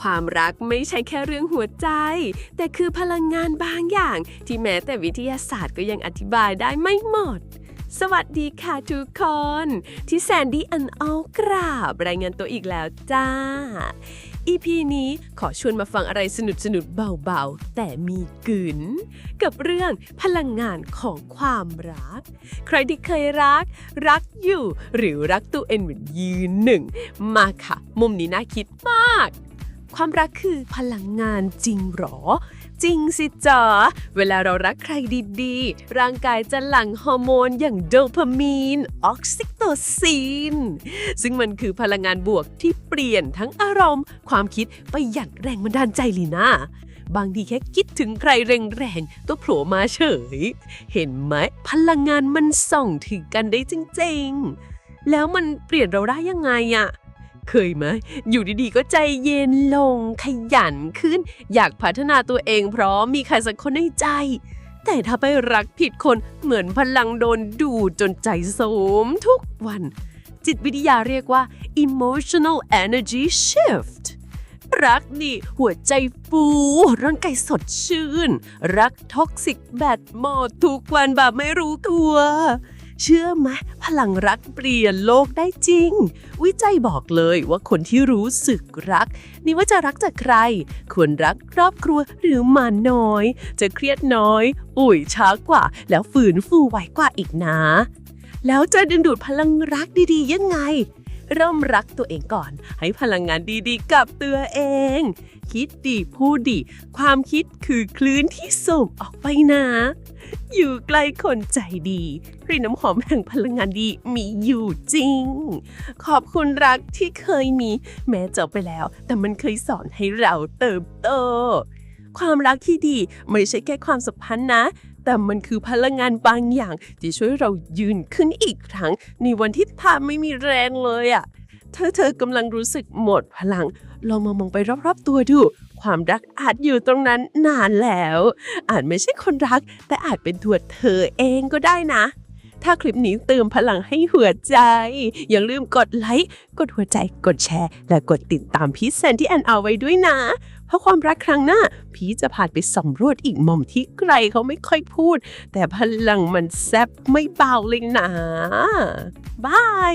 ความรักไม่ใช่แค่เรื่องหัวใจ แต่คือพลังงานบางอย่าง ที่แม้แต่วิทยาศาสตร์ก็ยังอธิบายได้ไม่หมด สวัสดีค่ะทุกคน ที่แซนดี้อันเอากราบ รายงานตัวอีกแล้วจ้า EP นี้ขอชวนมาฟังอะไรสนุดสนุดเบาๆ แต่มีกลืนกับเรื่องพลังงานของความรัก ใครที่เคยรัก รักอยู่ หรือรักตัวเองเหมือนยืนหนึ่ง มาค่ะ มุมนี้น่าคิดมาก ความรักคือพลังงานจริงหรอ จริงสิจ๋าเวลาเรารักใครดีๆ ร่างกายจะหลั่งฮอร์โมนอย่างโดพามีน ออกซิโตซิน ซึ่งมันคือพลังงานบวกที่เปลี่ยนทั้งอารมณ์ ความคิดไปอย่างแรงบันดาลใจลีนะบางทีแค่คิดถึงใครแรงๆตัวโผล่มาเฉย เห็นไหมพลังงานมันส่องถึงกันได้จริงๆ แล้วมันเปลี่ยนเราได้ยังไงอะ เคยไหมอยู่ดีๆ ก็ใจเย็นลง ขยันขึ้น อยากพัฒนาตัวเองเพราะมีใครสักคนในใจ แต่ถ้าไปรักผิดคนเหมือนพลังโดนดูดจนใจโสมทุกวัน จิตวิทยาเรียกว่า emotional energy shift รักนี่หัวใจฟูร่างกายสดชื่น รักท็อกซิกแบดหมดทุกวันแบบไม่รู้ตัว เชื่อไหมพลังรักเปลี่ยนโลกได้จริง วิจัยบอกเลยว่าคนที่รู้สึกรัก นี่ว่าจะรักจากใคร ควรรักครอบครัวหรือหมาน้อย จะเครียดน้อย อุ่ยช้ากว่า แล้วฝืนฟูไวกว่าอีกนะ แล้วจะดึงดูดพลังรักดีๆยังไง เริ่มรักตัวเองก่อน ให้พลังงานดีๆ กับตัวเอง คิดดีพูดดี ความคิดคือคลื่นที่ส่งออกไปนะ อยู่ใกล้คนใจดีกลิ่นน้ำหอมแห่งพลังงานดีมีอยู่จริง ขอบคุณรักที่เคยมี แม้จบไปแล้ว แต่มันเคยสอนให้เราเติบโตความรักที่ดีไม่ใช่แค่ความสัมพันธ์นะ แต่มันคือพลังงานบางอย่างที่ช่วยเรายืนขึ้นอีกครั้ง ในวันที่ทาไม่มีแรงเลยอะ่ะถ้าเธอกำลังรู้สึกหมดพลัง ลองมามองไปรอบๆตัวดู ความรักอาจอยู่ตรงนั้นนานแล้ว อาจไม่ใช่คนรัก แต่อาจเป็นตัวเธอเองก็ได้นะ ถ้าคลิปนี้เติมพลังให้หัวใจ อย่าลืมกดไลค์ กดหัวใจ กดแชร์ และกดติดตามพี่แซนที่แอนเอาไว้ด้วยนะ เพราะความรักครั้งหน้า พี่จะผ่านไปสำรวจอีกมุมที่ใครเขาไม่ค่อยพูด แต่พลังมันแซบไม่เบาเลยนะบาย